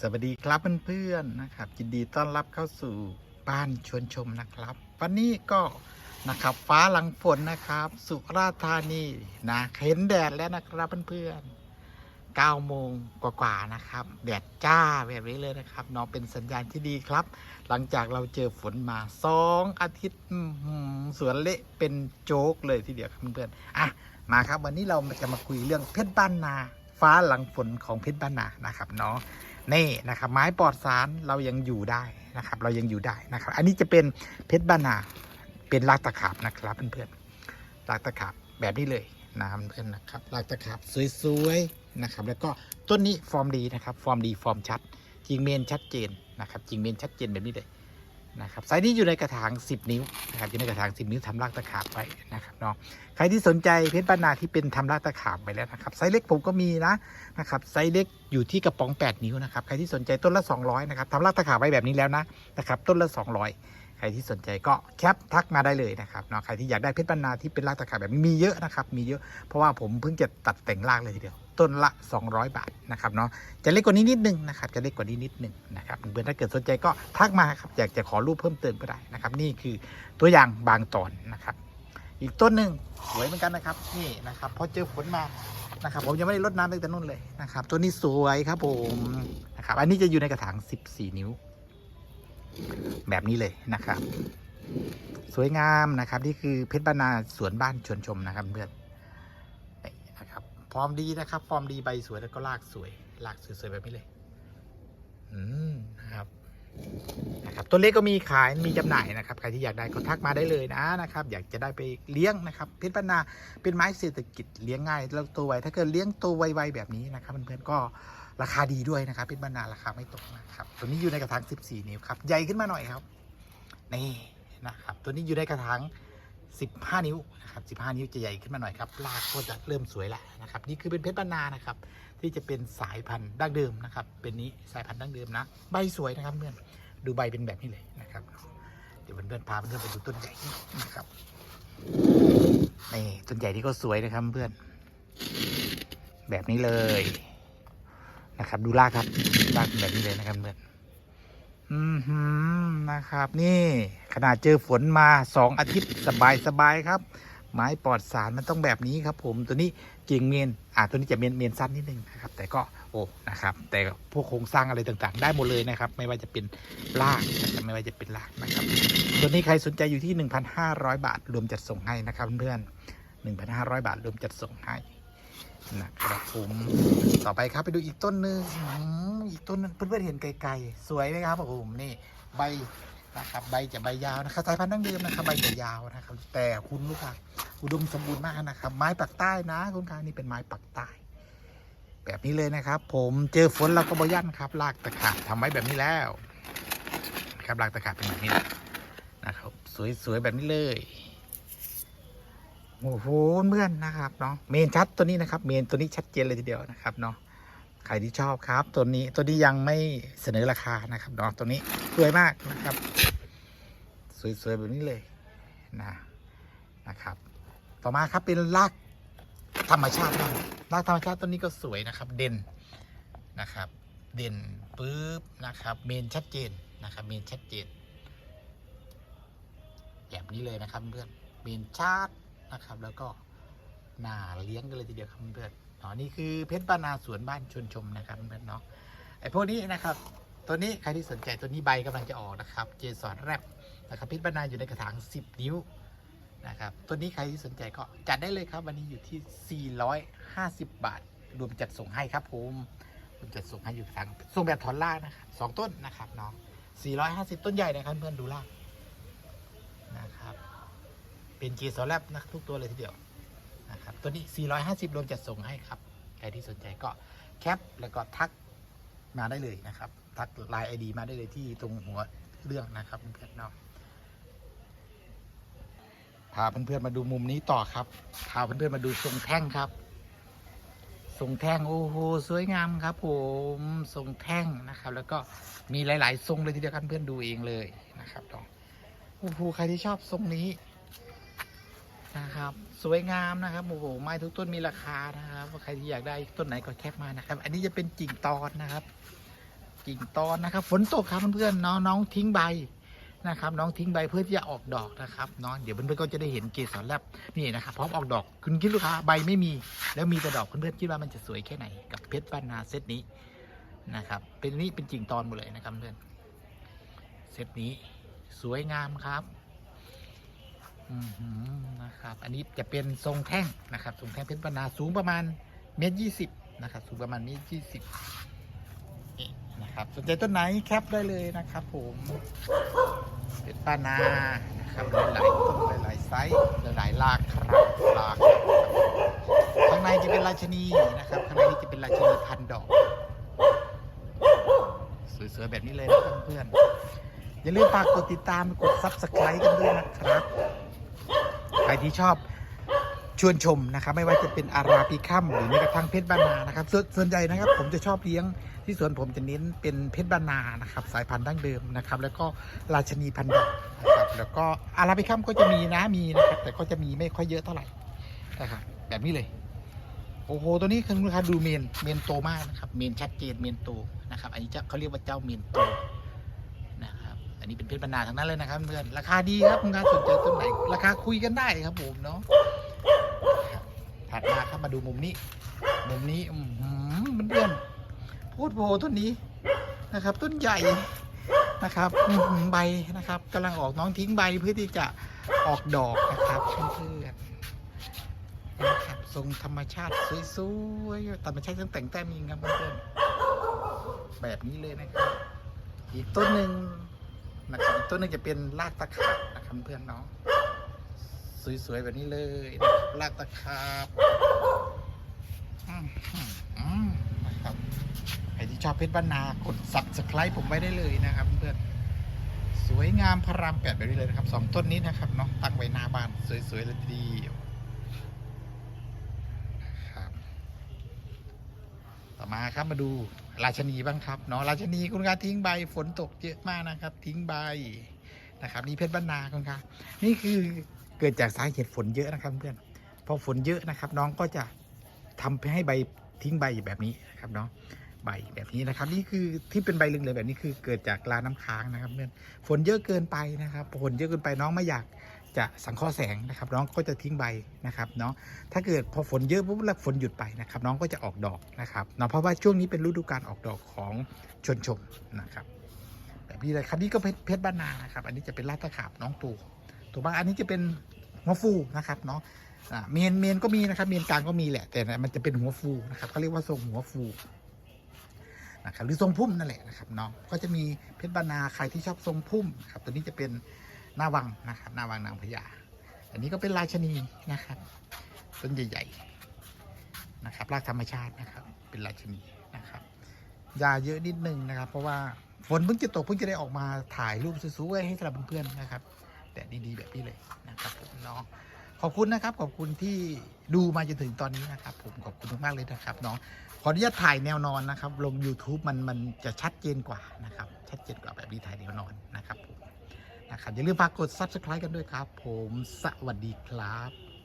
สวัสดีครับเพื่อนๆนะครับยินดีต้อนรับเข้าสู่บ้านชวนชมนะครับ วันนี้ก็นะครับฟ้าหลังฝนนะครับ สุราษฎร์ธานีนะเห็นแดดแล้วนะครับเพื่อนๆ9โมงกว่าๆนะครับ แดดจ้าแบบนี้เลยนะครับเนาะเป็นสัญญาณที่ดีครับ หลังจากเราเจอฝนมาสองอาทิตย์สวนเละเป็นโจ๊กเลยทีเดียวครับเพื่อนๆอะมาครับวันนี้เราจะมาคุยเรื่องเพชรบ้านนา ฟ้าหลังฝนของเพชรบ้านนานะครับเนาะ นี่นะครับ ไม้ปลอดสารเรายังอยู่ได้นะครับ เรายังอยู่ได้นะครับ อันนี้จะเป็นเพชรบ้านนาเป็นลากตะขาบนะครับเพื่อนๆลากตะขาบแบบนี้เลยนะครับเพื่อนนะครับลากตะขาบสวยๆนะครับ แล้วก็ต้นนี้ฟอร์มดีนะครับ ฟอร์มดีฟอร์มชัดจริงเมนชัดเจนนะครับจริงเมนชัดเจนแบบนี้เลย นะครับไซส์นี้อยู่ในกระถาง 10 นิ้วนะครับอยู่ในกระถาง 10 นิ้วทำรากตะขาบไว้นะครับเนาะใครที่สนใจเพชรบ้านาที่เป็นทำรากตะขาบไปแล้วนะครับไซส์เล็กผมก็มีนะนะครับไซส์เล็กอยู่ที่กระป๋อง 8 นิ้วนะครับใครที่สนใจต้นละ 200นะครับทำรากตะขาบไว้แบบนี้แล้วนะนะครับต้นละ 200 ใครที่สนใจก็แคปทักมาได้เลยนะครับเนาะใครที่อยากได้เพชรบรรณาที่เป็นรากตะขาบแบบมีเยอะนะครับ มีเยอะเพราะว่าผมเพิ่งจะตัดแต่งรากเลยทีเดียวต้นละ 200 บาทนะครับเนาะจะเล็กกว่านี้นิดนึงนะครับจะเล็กกว่านี้นิดนึงนะครับเพื่อนถ้าเกิดสนใจก็ทักมาครับอยากจะขอรูปเพิ่มเติมก็ได้นะครับ นี่คือตัวอย่างบางตอนนะครับ อีกต้นหนึ่งสวยเหมือนกันนะครับนี่นะครับพอเจอฝนมานะครับผมยังไม่ได้ลดน้ำตั้งแต่นู่นเลยนะครับ ตัวนี้สวยครับผมนะครับอันนี้จะอยู่ในกระถาง 14 นิ้ว แบบนี้เลยนะครับ สวยงามนะครับ นี่คือเพชรบรรณาสวนบ้านชวนชมนะครับเพื่อนนะครับฟอร์มดีนะครับ ฟอร์มดีใบสวยแล้วก็รากสวยรากสวยๆแบบนี้เลย อืมนะครับนะครับต้นเล็กก็มีขายมีจำหน่ายนะครับ ใครที่อยากได้ก็ทักมาได้เลยนะนะครับ อยากจะได้ไปเลี้ยงนะครับเพชรบรรณาเป็นไม้เศรษฐกิจเลี้ยงง่ายแล้วโตวไวถ้าเกิดเลี้ยงโตวไวๆแบบนี้นะครับเพื่อนๆก็ ราคาดีด้วยนะครับเป็นบรรณาราคาไม่ตกนะครับตัวนี้อยู่ในกระถาง 14 นิ้วครับใหญ่ขึ้นมาหน่อยครับนี่นะครับตัวนี้อยู่ในกระถาง15 นิ้วนะครับ15 นิ้วจะใหญ่ขึ้นมาหน่อยครับรากก็จะเริ่มสวยแล้วนะครับนี่คือเป็นเพชรบรรณานะครับที่จะเป็นสายพันธุ์ดั้งเดิมนะครับเป็นนี้สายพันธุ์ดั้งเดิมนะใบสวยนะครับเพื่อนดูใบเป็นแบบนี้เลยนะครับเดี๋ยวเพื่อนๆพาเพื่อนไปดูต้นใหญ่นะครับนี่ต้นใหญ่ที่ก็สวยนะครับเพื่อน แบบนี้เลย นะครับ ดูรากครับรากเป็นแบบนี้เลยนะครับเพื่อนอืมนะครับ นี่ขนาดเจอฝนมาสองอาทิตย์สบายสบายครับ ไม้ปลอดสารมันต้องแบบนี้ครับ ผมตัวนี้กิ่งเมนอ่าตัวนี้จะเมนเมนสั้นนิดนึงนะครับ แต่ก็โอ้นะครับ แต่พวกโครงสร้างอะไรต่างๆ ได้หมดเลยนะครับ ไม่ว่าจะเป็นรากนะครับไม่ว่าจะเป็นรากนะครับ ตัวนี้ใครสนใจอยู่ที่ 1,500 บาทรวมจัดส่งให้นะครับเพื่อนๆ1,500 บาทรวมจัดส่งให้ นะครับผมต่อไปครับไปดูอีกต้นหนึ่งอีกต้นนึงเพื่อนๆเห็นไกลๆสวยไหมครับผมนี่ใบนะครับใบจะใบยาวนะครับสายพันธุ์ดั้งเดิมนะครับใบจะยาวนะครับ แต่คุณลูกค้าอุดมสมบูรณ์มากนะครับ ไม้ปักใต้นะคุณค้านี่เป็นไม้ปักใต้ แบบนี้เลยนะครับ ผมเจอฝนเราก็บยันครับลากตะขาบทำไว้แบบนี้แล้ว ครับลากตะขาบเป็นแบบนี้นะครับ สวยๆแบบนี้เลย โอ้โหเพื่อนนะครับเนาะเมนชัดตัวนี้นะครับ เมนตัวนี้ชัดเจนเลยทีเดียวนะครับเนาะใครที่ชอบครับ ตัวนี้ตัวนี้ยังไม่เสนอราคานะครับเนาะตัวนี้สวยมากนะครับ สวยๆแบบนี้เลยนะนะครับ ต่อมาครับเป็นรากธรรมชาติบ้างรากธรรมชาติตัวนี้ก็สวยนะครับ เด่นนะครับ เด่นปุ๊บนะครับ เมนชัดเจนนะครับ เมนชัดเจนแบบนี้เลยนะครับเพื่อนเมนชาร์ต นะครับ แล้วก็นาเลี้ยงกันเลยทีเดียวครับเพื่อนเนาะนี่คือเพชรบานาสวนบ้านชวนชมนะครับเพื่อนเนาะไอพวกนี้นะครับ ตัวนี้ใครที่สนใจตัวนี้ใบกำลังจะออกนะครับเจสอนแรปนะครับเพชรบานาอยู่ในกระถาง 10 นิ้วนะครับตัวนี้ใครที่สนใจก็จัดได้เลยครับ วันนี้อยู่ที่ 450 บาท รวมจัดส่งให้ครับผมรวมจัดส่งให้อยู่ทางส่งแบบถอนล่างนะครับสองต้นนะครับเนาะ450 ต้นใหญ่นะครับเพื่อนดูล่างนะครับ เป็นเกสรแลบนะทุกตัวเลยทีเดียวนะครับตัวนี้ 450 รวมจัดส่งให้ครับ ใครที่สนใจก็แคปแล้วก็ทักมาได้เลยนะครับ ทักไลน์ไอดีมาได้เลยที่ตรงหัวเรื่องนะครับเพื่อนๆเนาะพาเพื่อนๆมาดูมุมนี้ต่อครับพาเพื่อนๆมาดูทรงแท่งครับทรงแท่งโอ้โหสวยงามครับ ผมทรงแท่งนะครับ แล้วก็มีหลาย ๆ ทรงเลยทีเดียวกันเพื่อนดูเองเลยนะครับลองโอ้โหใครที่ชอบทรงนี้ นะครับ สวยงามนะครับโอ้โหไม้ทุกต้นมีราคานะครับใครที่อยากได้ต้นไหนก็แคปมานะครับ อันนี้จะเป็นกิ่งตอนนะครับ กิ่งตอนนะครับ ฝนตกครับเพื่อนๆเนาะน้องทิ้งใบนะครับ น้องทิ้งใบเพื่อที่จะออกดอกนะครับเนาะเดี๋ยวเพื่อนๆก็จะได้เห็นเกสรแลบนี่นะครับพร้อมออกดอกคุณคิดลูกค้าใบไม่มี แล้วมีแต่ดอกเพื่อนๆคิดว่ามันจะสวยแค่ไหนกับเพชรบ้านนาเซตนี้นะครับ เป็นนี่เป็นกิ่งตอนหมดเลยนะครับเพื่อนเซตนี้สวยงามครับ นะครับ อันนี้จะเป็นทรงแท่งนะครับ ทรงแท่งเพชรบรรณาสูงประมาณเมตรยี่สิบนะครับ สูงประมาณเมตรยี่สิบนะครับสนใจต้นไหนแคปได้เลยนะครับ ผมเพชรบรรณานะครับหลายๆต้นหลายๆไซส์หลายๆลากครับลากข้างในจะเป็นราชนีนะครับข้างในนี้จะเป็นราชนีพันดอก สวยๆแบบนี้เลยนะเพื่อนๆอย่าลืมฝากกดติดตามกด subscribe กันด้วยนะครับ ใครที่ชอบชวนชมนะครับไม่ว่าจะเป็นอาราบิคัมหรือแม้กระทั่งเพชรบานานะครับส่วนส่วนใหญ่นะครับ ผมจะชอบเลี้ยงที่สวนผมจะเน้นเป็นเพชรบานานะครับ สายพันธุ์ดั้งเดิมนะครับ แล้วก็ราชนีพันธุ์ดอกนะครับแล้วก็อาราบิคัมก็จะมีนะมีนะครับ แต่ก็จะมีไม่ค่อยเยอะเท่าไหร่นะครับแบบนี้เลยโอ้โหตัวนี้คือลูกค้าดูเมนเมนโตมากนะครับเมนชัดเจนเมนโตนะครับอันนี้จะเขาเรียกว่าเจ้าเมนโต นนี้เป็นเพชรบรรณาทั้งนั้นเลยนะครับเพื่อนราคาดีครับคุณค้าสนใจต้นไหนราคาคุยกันได้ครับผมเนาะถัดมาครับมาดูมุมนี้ มุมนี้อือหือเพื่อนพูดโพต้นนี้นะครับ ต้นใหญ่นะครับใบนะครับกำลังออกน้องทิ้งใบเพื่อที่จะออกดอกนะครับเพื่อนนะครับทรงธรรมชาติสวยๆธรรมชาติต้องแต่งแต้มยิงครับเพื่อนแบบนี้เลยนะครับ อีกต้นหนึ่ง นะครับอีกต้นหนึ่งจะเป็นรากตะขาบนะครับเพื่อนเนาะสวยๆแบบนี้เลยนะครับรากตะขาบนะครับใครที่ชอบเพชรบ้านนากด subscribe ผมไว้ได้เลยนะครับเพื่อนสวยงามพระรามแปดแบบนี้เลยนะครับสองต้นนี้นะครับเนาะตั้งไว้หน้าบ้านสวยๆเลยทีเดียวครับต่อมาครับมาดู ราชนีบ้างครับเนาะราชนีคุณค่าทิ้งใบฝนตกเยอะมากนะครับ ทิ้งใบนะครับนี่เพชรบ้านนาคุณค่านี่คือเกิดจากสาเหตุฝนเยอะนะครับเพื่อนพอฝนเยอะนะครับ น้องก็จะทำให้ใบทิ้งใบแบบนี้นะครับเนาะใบแบบนี้นะครับ นี่คือที่เป็นใบเหลืองๆแบบนี้คือเกิดจากลาน้ำค้างนะครับเพื่อนฝนเยอะเกินไปนะครับฝนเยอะเกินไปน้องไม่อยาก จะสังเคราะห์แสงนะครับ น้องก็จะทิ้งใบนะครับเนาะถ้าเกิดพอฝนเยอะปุ๊บแล้วฝนหยุดไปนะครับ น้องก็จะออกดอกนะครับเนาะเพราะว่าช่วงนี้เป็นฤดูการออกดอกของชนชมนะครับแบบนี้เลยครับนี่ก็เพชรเพชรบ้านนานะครับ อันนี้จะเป็นลาดตะขาบน้องตูตัวบ้างอันนี้จะเป็นหัวฟูนะครับเนาะเมนเมนก็มีนะครับเมนกลางก็มีแหละ แต่มันจะเป็นหัวฟูนะครับเขาเรียกว่าทรงหัวฟูนะครับหรือทรงพุ่มนั่นแหละนะครับเนาะก็จะมีเพชรบ้านาใครที่ชอบทรงพุ่มครับตัวนี้จะเป็น หน้าวังนะครับหน้าวังนางพญาอันนี้ก็เป็นราชนีนะครับต้นใหญ่ๆนะครับรากธรรมชาตินะครับ เป็นราชนีนะครับยาเยอะนิดนึงนะครับ เพราะว่าฝนเพิ่งจะตกเพิ่งจะได้ออกมาถ่ายรูปสวยๆให้สำหรับเพื่อนๆนะครับแต่ดีๆแบบนี้เลยนะครับผมเนาะขอบคุณนะครับ ขอบคุณที่ดูมาจนถึงตอนนี้นะครับ ผมขอบคุณมากๆเลยนะครับเนาะขออนุญาตถ่ายแนวนอนนะครับ ลง YouTube มันมันจะชัดเจนกว่านะครับ ชัดเจนกว่าแบบนี้ถ่ายแนวนอนนะครับผม นะครับอย่าลืมฝากกด Subscribe กันด้วยครับ ผมสวัสดีครับ